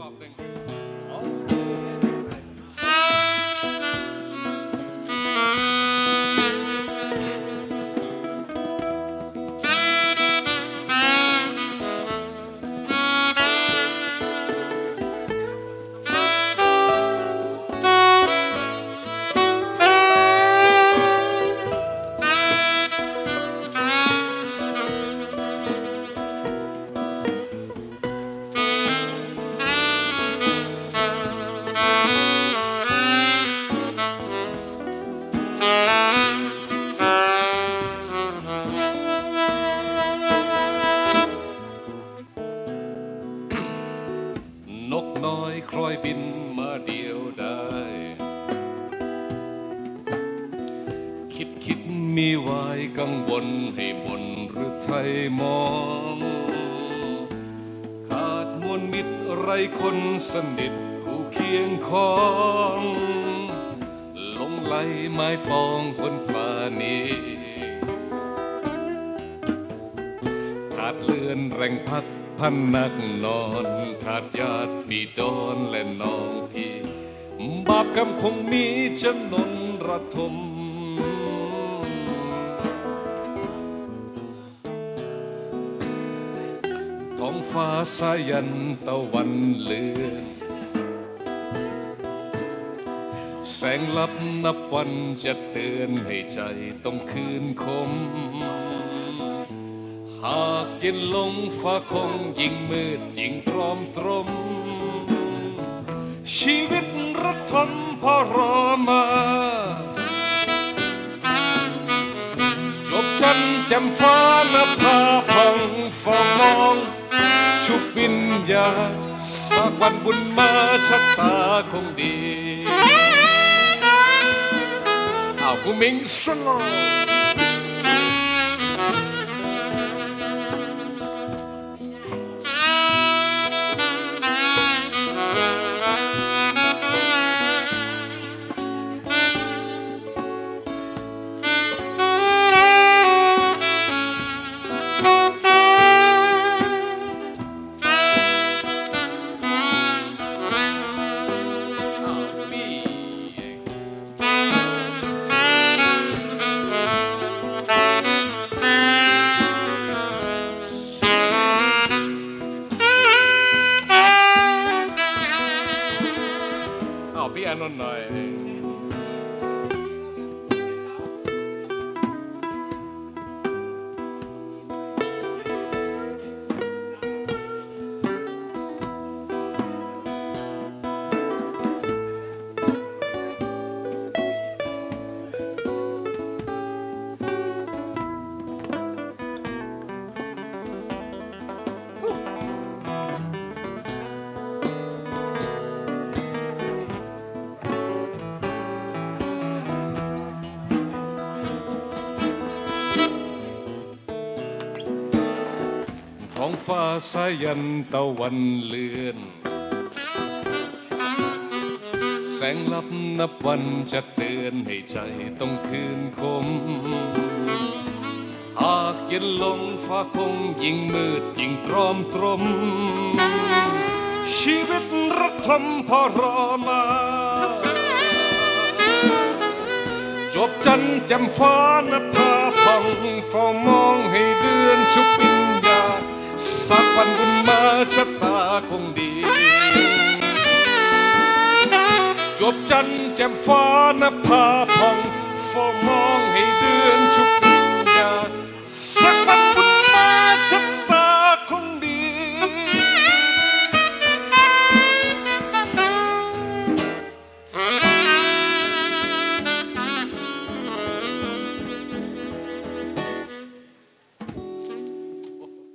รอบ คล้อยบินมาเดียวได้ คิดคิดมีไว้กังวลให้บนหรือไทยมอง ขาดมวลมิตรไรคนสนิทคู่เคียงคองหลงไหลไม้ปองคนป่านี้ขาดเลื่อนแรงพัด พันนักนอนขาดญาติพี่ดอนและน้องพี่บาปกรรมคงมีจำนนระทม ท้องฟ้าสายันตะวันเลือนแสงลับนับวันจะเตือนให้ใจต้องคืนคม หากเย็นลงฟ้าคงยิ่งมืดยิ่งตรอมตรม ชีวิตรักทนพอรอมา จบจันแจ่มฟ้านภาพังฟ้ามอง ชุบวิญญาสักวันบุญมาชะตาคงดี อ้าวกูมิงสโล เอาพี่อานนท์หน่อย ฟ้าสายันตะวันเลือน แสงลับนับวันจะเตือนให้ใจต้องคืนคม หากเย็นลงฟ้าคงยิ่งมืดยิ่งตรอมตรม ชีวิตรักทมพอรอมา จบจันทร์จ่มฟ้านภาพังเฝ้ามองให้ วันบุญมาชะตาคงดี จบจันแจ่มฟ้านภาพองฟ้ามองให้เดือนชุบ